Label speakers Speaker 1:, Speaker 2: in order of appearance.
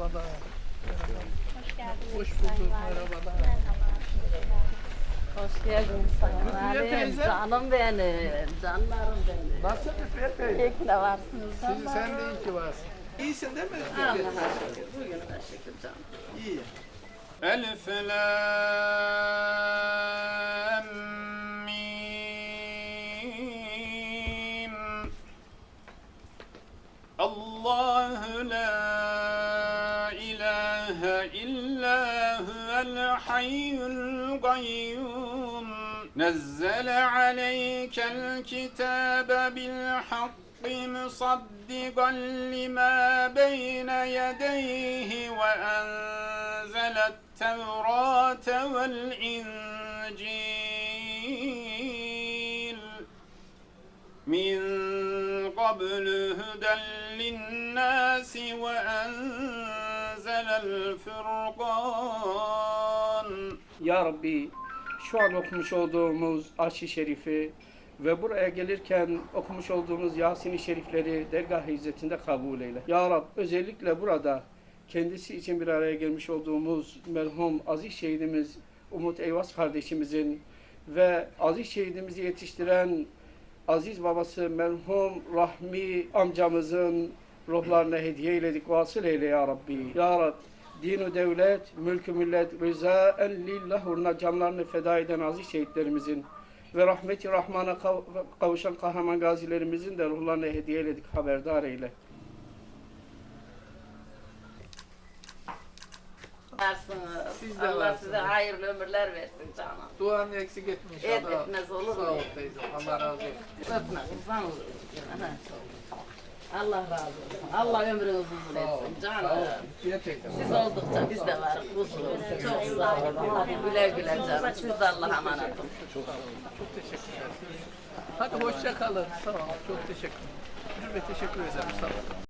Speaker 1: Merhabalar.
Speaker 2: Hoş geldiniz.
Speaker 1: Hoş bulduk,
Speaker 2: Sayın Valim.
Speaker 1: merhabalar.
Speaker 2: Merhaba.
Speaker 3: Hoş geldin Sayın
Speaker 1: Lütfiye
Speaker 3: Valim.
Speaker 1: teyze.
Speaker 3: Canım benim, canlarım benim.
Speaker 1: Nasıl Lütfiye teyze?
Speaker 3: İyi ki de varsınız.
Speaker 1: Sizi sen de iyi ki varsın. İyisin değil mi Lütfiye teyze?
Speaker 3: Allah'a şükür. Bugün de şükür canım.
Speaker 1: İyi.
Speaker 4: ألف لام ميم الله لا إله إلا هو الحي القيوم. نزل عليك الكتاب بالحق مصدقا لما بين يديه وأنزل التوراة والإنجيل. من قبل هدى للناس وأنزل الفرقان
Speaker 5: Ya Rabbi şu an okumuş olduğumuz Arş-ı Şerifi ve buraya gelirken okumuş olduğumuz Yasin-i Şerifleri dergah-ı izzetinde kabul eyle. Ya Rab özellikle burada kendisi için bir araya gelmiş olduğumuz merhum aziz şehidimiz Umut Eyvaz kardeşimizin ve aziz şehidimizi yetiştiren aziz babası merhum Rahmi amcamızın ruhlarına hediye eyledik. Vasıl eyle ya Rabbi. Ya Rab dinu devlet, mülkü millet, rızaen lillah uğruna canlarını feda eden aziz şehitlerimizin ve rahmeti rahmana kav- kavuşan kahraman gazilerimizin de ruhlarına hediye eyledik. Haberdar eyle.
Speaker 3: Varsınız.
Speaker 1: Siz de
Speaker 3: Allah
Speaker 1: varsınız.
Speaker 3: size hayırlı ömürler versin canım.
Speaker 1: Duanı eksik etme
Speaker 3: Et etmez olur
Speaker 1: Sağ
Speaker 3: mu?
Speaker 1: ol teyze. Allah razı olsun.
Speaker 3: Öpme kurban olurum. Allah razı olsun. Allah ömrünüzü uzun
Speaker 1: Sağ
Speaker 3: etsin
Speaker 1: Sağ
Speaker 3: canım. Siz oldukça biz de varız. Kuzum. Çok sağ olun. Güle güle canım. Siz de Allah'a emanet olun.
Speaker 1: Çok teşekkürler. Hadi hoşça kalın. Sağ ol. Çok teşekkür ederim. Ve teşekkür ederim. Sağ ol.